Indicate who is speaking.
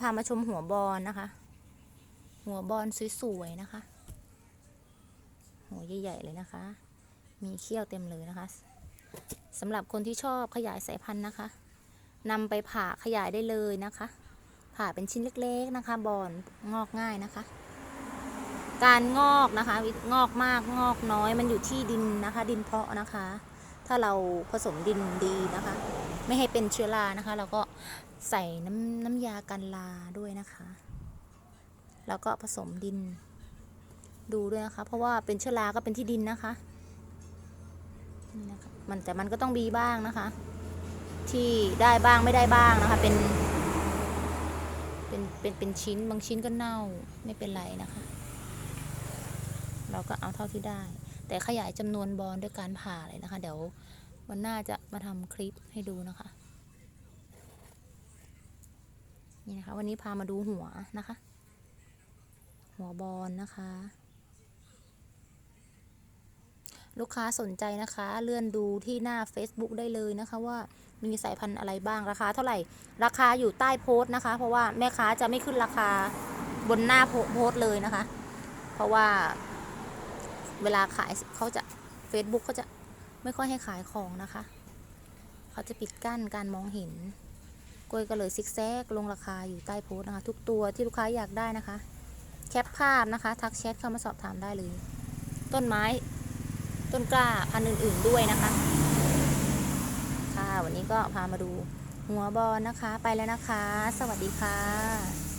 Speaker 1: พามาชมหัวบอลนะคะ หัวบอลสวยๆนะคะ หัวใหญ่ๆเลยนะคะ มีเขี้ยวเต็มเลยนะคะสำหรับคนที่ชอบขยายสายพันธุ์นะคะนำไปผ่าขยายได้เลยนะคะ ผ่าเป็นชิ้นเล็กๆนะคะ บอลงอกง่ายนะคะ การงอกนะคะงอกมากงอกน้อยมันอยู่ที่ดินนะคะ ดินเพาะนะคะ ถ้าเราผสมดินดีนะคะ ไม่ให้เป็นเชื้อรานะคะ เราก็ใส่น้ำน้ำยากันราด้วยนะคะ แล้วก็ผสมดินดูด้วยนะคะ เพราะว่าเป็นเชื้อราก็เป็นที่ดินนะคะนี่นะคะมันแต่มันก็ต้องมีบ้างนะคะ ที่ได้บ้างไม่ได้บ้างนะคะ เป็น เป็นเป็นเป็นชิ้นบางชิ้นก็เน่าไม่เป็นไรนะคะ เราก็เอาเท่าที่ได้ แต่ขยายจำนวนบอลด้วยการผ่าเลยนะคะ เดี๋ยว วันหน้าจะมาทำคลิปให้ดูนะคะ นี่นะคะ วันนี้พามาดูหัวนะคะ หัวบอลนะคะ ลูกค้าสนใจนะคะ เลื่อนดูที่หน้า Facebook ได้เลยนะคะว่ามีสายพันธุ์อะไรบ้างราคาเท่าไหร่ ราคาอยู่ใต้โพสต์นะคะ เพราะว่าแม่ค้าจะไม่ขึ้นราคาบนหน้าโพสต์เลยนะคะ เพราะว่าเวลาขายเขาจะ Facebook เขาจะ ไม่ค่อยให้ขายของนะคะ เขาจะปิดกั้นการมองเห็น กล้วยก็เลยซิกแซกลงราคาอยู่ใต้โพสต์นะคะ ทุกตัวที่ลูกค้าอยากได้นะคะ แคปภาพนะคะ ทักแชทเข้ามาสอบถามได้เลย ต้นไม้ ต้นกล้าพันธุ์อื่น ๆด้วยนะคะ ค่ะวันนี้ก็พามาดูหัวบอลนะคะ ไปแล้วนะคะ สวัสดีค่ะ